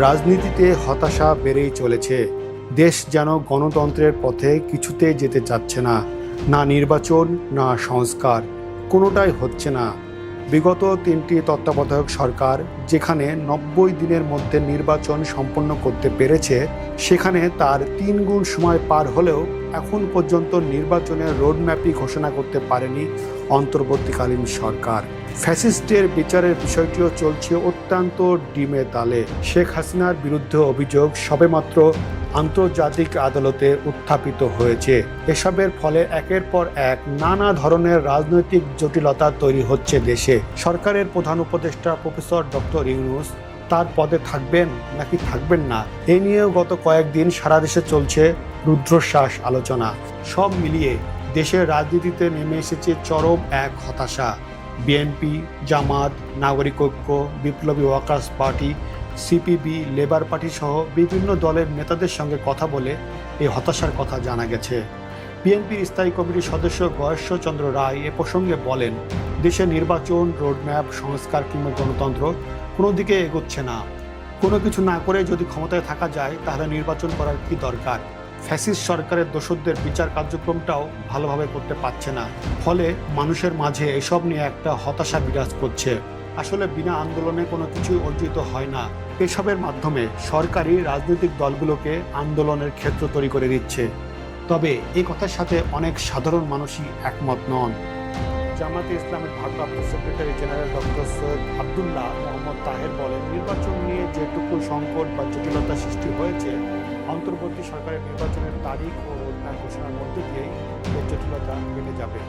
রাজনীতিতে হতাশা বেড়েই চলেছে। দেশ যেন গণতন্ত্রের পথে কিছুতে যেতে চাচ্ছে না। না নির্বাচন, না সংস্কার, কোনোটাই হচ্ছে না। বিগত তিনটি তত্ত্বাবধায়ক সরকার যেখানে নব্বই দিনের মধ্যে নির্বাচন সম্পন্ন করতে পেরেছে, সেখানে তার তিন গুণ সময় পার হলেও এখন পর্যন্ত নির্বাচনের রোডম্যাপই ঘোষণা করতে পারেনি অন্তর্বর্তীকালীন সরকার। ফ্যাসিস্টের বিচারের বিষয়টিও চলছে অত্যন্ত ডিমে তালে শেখ হাসিনার বিরুদ্ধে অভিযোগ সবেমাত্র আন্তর্জাতিক আদালতে উত্থাপিত হয়েছে। এসবের ফলে একের পর এক নানা ধরনের রাজনৈতিক জটিলতা তৈরি হচ্ছে দেশে। সরকারের প্রধান উপদেষ্টা প্রফেসর ডক্টর ইউনুস তার পদে থাকবেন নাকি থাকবেন না? এ নিয়েও গত কয়েকদিন সারা দেশে চলছে রুদ্রশ্বাস আলোচনা। সব মিলিয়ে দেশের রাজনীতিতে নেমে এসেছে চরম এক হতাশা। BNP, Jamaat, Nagorik Oikya, Biplobi workers party, CPB, labour party সহ বিভিন্ন দলের নেতাদের সঙ্গে কথা বলে এই হতাশার কথা জানা গেছে। বিএনপির স্থায়ী কমিটির সদস্য গয়েশ্বরচন্দ্র রায় এ প্রসঙ্গে বলেন, দেশে নির্বাচন, রোডম্যাপ, সংস্কার কিংবা গণতন্ত্র কোনো দিকে এগোচ্ছে না। কোনো কিছু না করে যদি ক্ষমতায় থাকা যায়, তাহলে নির্বাচন করার কি দরকার? ফ্যাসিস্ট সরকারের দোষরদের বিচার কার্যক্রমটাও ভালোভাবে করতে পারছে না। ফলে মানুষের মাঝে এসব নিয়ে একটা হতাশা বিরাজ করছে। আসলে বিনা আন্দোলনে কোনো কিছুই অর্জিত হয় না। এসবের মাধ্যমে সরকারি রাজনৈতিক দলগুলোকে আন্দোলনের ক্ষেত্র তৈরি করে দিচ্ছে। তবে এই কথার সাথে অনেক সাধারণ মানুষই একমত নন। জামাতে ইসলামের ভারপ্রাপ্ত secretary general doctor Syed Abdullah Mohammad Taher বলেন, নির্বাচন নিয়ে যেটুকু সংকট বা জটিলতা সৃষ্টি হয়েছে, অন্তর্বর্তী সরকারের নির্বাচনের তারিখ ও ঘোষণার মধ্যে দিয়েই এই জটিলতা মেনে যাবে।